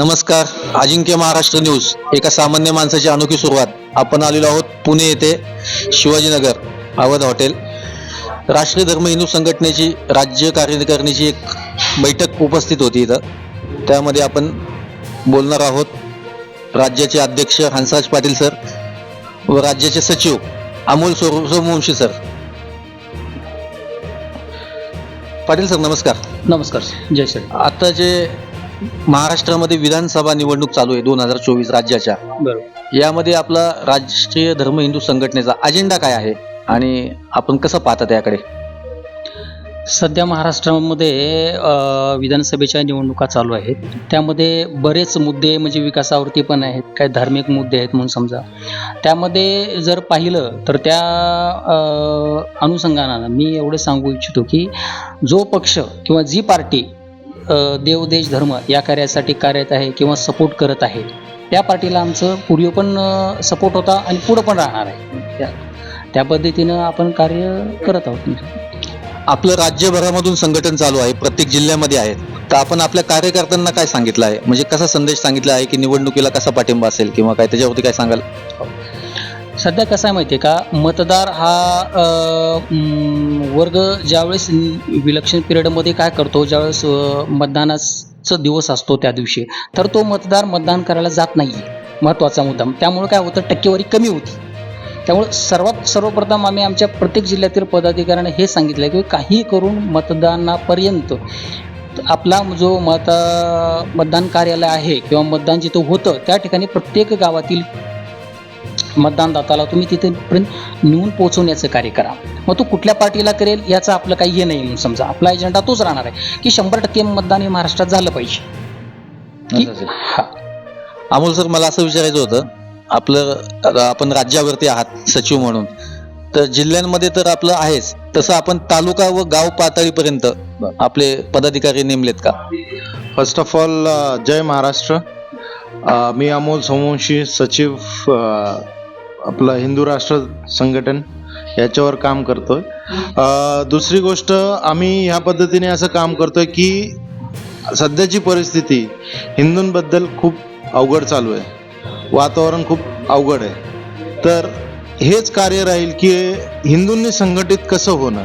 नमस्कार. अजिंक्य महाराष्ट्र न्यूज एका सामान्य माणसाची अनोखी सुरुवात. आपण आलेलो आहोत पुणे येथे शिवाजीनगर अवध हॉटेल. राष्ट्रीय धर्म हिंदू संघटनेची राज्य कार्यकारिणीची एक बैठक उपस्थित होती इथं. त्यामध्ये आपण बोलणार आहोत राज्याचे अध्यक्ष हंसराज पाटील सर व राज्याचे सचिव अमोल सोर सोमवंशी सर. पाटील सर नमस्कार. नमस्कार जय श्री आता जे महाराष्ट्रामध्ये विधानसभा निवडणूक चालू आहे दोन हजार चोवीस राज्याच्या. बरोबर. यामध्ये आपला राष्ट्रीय धर्म हिंदू संघटनेचा अजेंडा काय आहे आणि आपण कसं पाहतात याकडे? सध्या महाराष्ट्रामध्ये अ, विधानसभेच्या निवडणुका चालू आहेत. त्यामध्ये बरेच मुद्दे म्हणजे विकासावरती पण आहेत काही धार्मिक मुद्दे आहेत म्हणून समजा. त्यामध्ये जर पाहिलं तर त्या अ, अनुषंगानं मी एवढे सांगू इच्छितो की जो पक्ष किंवा जी पार्टी अ, देव देश धर्म या कार्यासाठी कार्यरत आहे किंवा सपोर्ट करत आहे. त्या पार्टीला आमचं पूर्वी पण सपोर्ट होता आणि पुढं पण राहणार आहे. त्या त्या पद्धतीनं आपण कार्य करत आहोत. आपलं राज्यभरामधून संघटन चालू आहे प्रत्येक जिल्ह्यामध्ये आहे. तर आपण आपल्या कार्यकर्त्यांना काय सांगितलं आहे? म्हणजे कसा संदेश सांगितला आहे की निवडणुकीला कसा पाठिंबा असेल किंवा काय? त्याच्यावरती काय सांगाल? सध्या कसं आहे माहिती आहे का? मतदार हा वर्ग ज्यावेळेस विलक्षण पिरियडमध्ये काय करतो ज्यावेळेस मतदानाचं मतदानाचा दिवस असतो त्या दिवशी तर तो मतदार मतदान करायला जात नाही महत्त्वाचा मुद्दा. त्यामुळे काय होतं टक्केवारी कमी होती. त्यामुळे सर्वात सर्वप्रथम आम्ही आमच्या प्रत्येक जिल्ह्यातील पदाधिकाऱ्यांना हे सांगितलं की काही करून मतदानापर्यंत आपला जो मत मतदान कार्यालय आहे किंवा मतदान जिथं होतं त्या ठिकाणी प्रत्येक गावातील मतदानदाताला तुम्ही तिथेपर्यंत नेऊन पोहोचवण्याचं कार्य करा. मग तो कुठल्या पार्टीला करेल याचं आपलं काही हे नाही म्हणून समजा. आपला एजेंडा तोच राहणार आहे की शंभर टक्के मतदान हे महाराष्ट्रात झालं पाहिजे. हा. अमोल सर मला असं विचारायचं होतं. आपलं आपण राज्यावरती आहात सचिव म्हणून. तर जिल्ह्यांमध्ये तर आपलं आहेच. तसं आपण तालुका व गाव पातळीपर्यंत आपले पदाधिकारी नेमलेत का? फर्स्ट ऑफ ऑल जय महाराष्ट्र. मी अमोल सोमवंशी सचिव आपलं हिंदू राष्ट्र संघटन याच्यावर काम करतोय. दुसरी गोष्ट आम्ही ह्या पद्धतीने असं काम करतोय की सध्याची परिस्थिती हिंदूंबद्दल खूप अवघड चालू आहे. वातावरण खूप अवघड आहे. तर हेच कार्य राहील की हिंदूंनी संघटित कसं होणं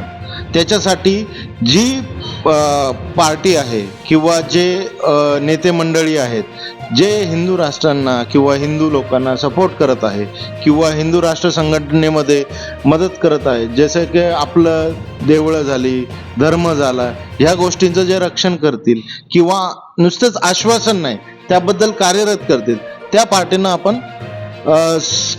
त्याच्यासाठी जी पार्टी आहे किंवा जे नेते मंडळी आहेत जे हिंदू राष्ट्रांना किंवा हिंदू लोकांना सपोर्ट करत आहे किंवा हिंदू राष्ट्र संघटनेमध्ये मदत करत आहे जसं की आपलं देवळं झाली धर्म झाला ह्या गोष्टींचं जे रक्षण करतील किंवा नुसतंच आश्वासन नाही त्याबद्दल कार्यरत करतील त्या पार्टींना आपण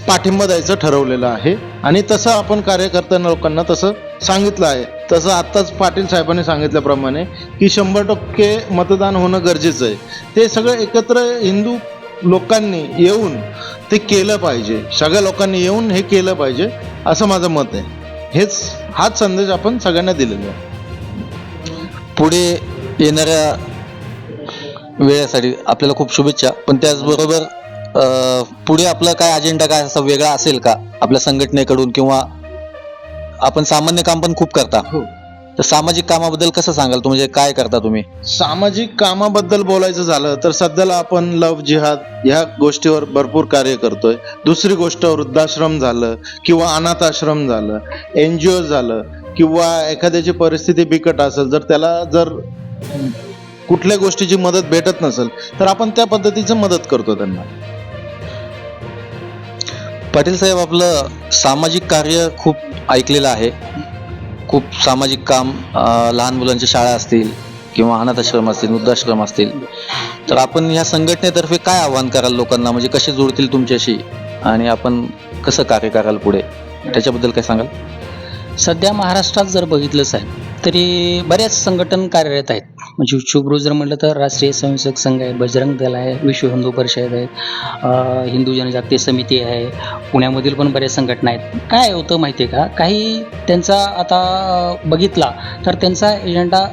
पाठिंबा द्यायचं ठरवलेलं आहे. आणि तसं आपण कार्यकर्त्यांना लोकांना तसं सांगितलं आहे. तसं आत्ताच पाटील साहेबांनी सांगितल्याप्रमाणे की शंभर टक्के मतदान होणं गरजेचं आहे. ते सगळं एकत्र हिंदू लोकांनी येऊन ते केलं पाहिजे. सगळ्या लोकांनी येऊन हे केलं पाहिजे असं माझं मत आहे. हेच हाच संदेश आपण सगळ्यांना दिलेला आहे. पुढे येणाऱ्या वेळेसाठी आपल्याला खूप शुभेच्छा. पण त्याचबरोबर पुढे आपला काय अजेंडा काय असा वेगळा असेल का? आपल्या संघटनेकडून किंवा आपण सामान्य काम पण खूप करता. हो. तर सामाजिक कामाबद्दल कसं सांगाल तुम्ही? म्हणजे काय करता तुम्ही? सामाजिक कामाबद्दल बोलायचं झालं तर सध्याला आपण लव जिहाद ह्या गोष्टीवर भरपूर कार्य करतोय. दुसरी गोष्ट वृद्धाश्रम झालं किंवा अनाथ आश्रम झालं एन जी ओ झालं किंवा एखाद्याची परिस्थिती बिकट असेल जर त्याला जर कुठल्या गोष्टीची मदत भेटत नसेल तर आपण त्या पद्धतीचं मदत करतो त्यांना. पाटील साहेब आपलं सामाजिक कार्य खूप ऐकलेलं आहे. खूप सामाजिक काम लहान मुलांच्या शाळा असतील किंवा अनाथाश्रम असतील वृद्धाश्रम असतील. तर आपण ह्या संघटनेतर्फे काय आव्हान कराल लोकांना? म्हणजे कसे जुळतील तुमच्याशी? आणि आपण कसं कार्य कराल पुढे? त्याच्याबद्दल काय सांगाल? सध्या महाराष्ट्रात जर बघितलं साहेब तरी बऱ्याच संघटन कार्यरत आहेत. म्हणजे शुभ्रू जर म्हटलं तर राष्ट्रीय स्वयंसेवक संघ आहे बजरंग दल आहे विश्व हिंदू परिषद आहे हिंदू जनजागृती समिती आहे पुण्यामधील पण बऱ्याच संघटना आहेत. काय होतं माहिती आहे का? काही त्यांचा आता बघितला तर त्यांचा एजेंडा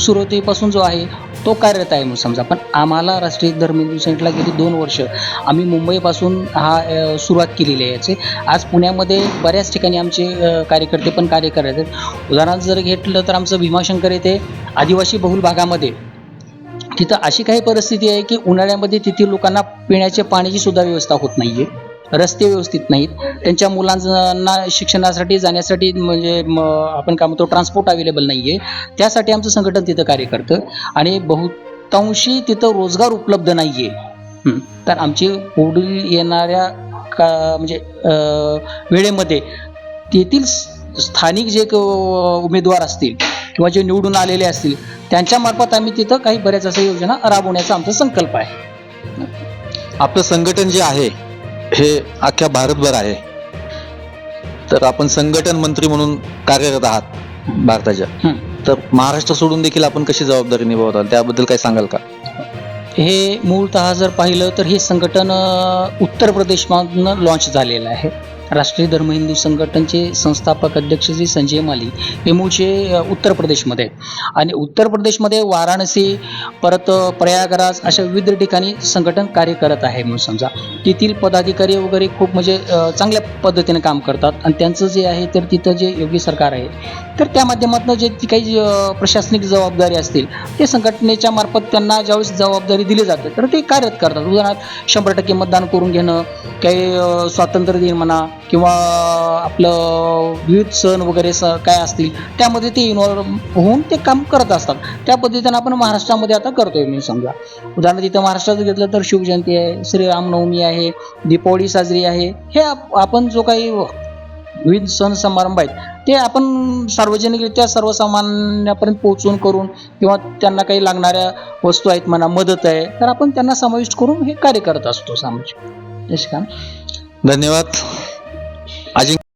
सुरुवातीपासून जो आहे तो कार्यरत आहे म्हणून समजा. पण आम्हाला राष्ट्रीय धर्म हिंदू संघटनेला गेली दोन वर्ष. आम्ही मुंबईपासून हा सुरुवात केलेली आहे याची. आज पुण्यामध्ये बऱ्याच ठिकाणी आमचे कार्यकर्ते पण कार्य करत आहेत. उदाहरणार्थ जर घेतलं तर आमचं भीमाशंकर येथे आदिवासी बहुल भागामध्ये. तिथं अशी काही परिस्थिती आहे की उन्हाळ्यामध्ये तिथे लोकांना पिण्याच्या पाण्याची सुद्धा व्यवस्था होत नाहीये. रस्ते व्यवस्थित नाहीत. त्यांच्या मुलांना शिक्षणासाठी जाण्यासाठी म्हणजे आपण काय म्हणतो ट्रान्सपोर्ट अवेलेबल नाहीये. त्यासाठी आमचं संघटन तिथं कार्य करतं. आणि बहुतांशी तिथं रोजगार उपलब्ध नाहीये. आहे तर आमची पुढील येणाऱ्या का म्हणजे वेळेमध्ये तेथील स्थानिक जे उमेदवार असतील किंवा जे निवडून आलेले असतील त्यांच्या मार्फत आम्ही तिथं काही बऱ्याच अशा योजना राबवण्याचा आमचा संकल्प आहे. आपलं संघटन जे आहे हे अख्ख्या भारतभर आहे. तर आपण संघटन मंत्री म्हणून कार्यरत आहात भारताच्या. तर महाराष्ट्र सोडून देखील आपण कशी जबाबदारी निभावत आहात त्याबद्दल काय सांगाल का? हे मूळतः जर पाहिलं तर हे संघटन उत्तर प्रदेशमधनं लॉन्च झालेलं आहे. राष्ट्रीय धर्म हिंदू संघटनचे संस्थापक अध्यक्ष श्री संजय माली हे मूळचे उत्तर प्रदेशमध्ये आहेत. आणि उत्तर प्रदेशमध्ये वाराणसी परत प्रयागराज अशा विविध ठिकाणी संघटन कार्य करत आहे म्हणून समजा. तेथील पदाधिकारी वगैरे खूप म्हणजे चांगल्या पद्धतीने काम करतात. आणि त्यांचं जे आहे तर तिथं जे योग्य सरकार आहे तर त्या माध्यमातून जे काही प्रशासनिक जबाबदारी असतील ते संघटनेच्या मार्फत त्यांना ज्यावेळेस जबाबदारी दिली जाते तर ते कार्यरत करतात. उदाहरणार्थ शंभर टक्के मतदान करून घेणं काही स्वातंत्र्य दिन म्हणा किंवा आपलं विविध सण वगैरे स काय असतील त्यामध्ये ते इन्व्हॉल्व होऊन ते काम करत असतात. त्या पद्धतीनं आपण महाराष्ट्रामध्ये आता करतोय मी समजा. उदाहरणार्थ इथं महाराष्ट्रात घेतलं तर शिवजयंती आहे श्रीरामनवमी आहे दीपावली साजरी आहे. हे आप- आपण जो काही विविध सण समारंभ आहेत ते आपण सार्वजनिकरित्या सर्वसामान्यापर्यंत पोहोचून करून किंवा त्यांना काही लागणाऱ्या वस्तू आहेत म्हणा मदत आहे तर आपण त्यांना समाविष्ट करून हे कार्य करत असतो सामाजिक. यश का धन्यवाद. अजिंक्य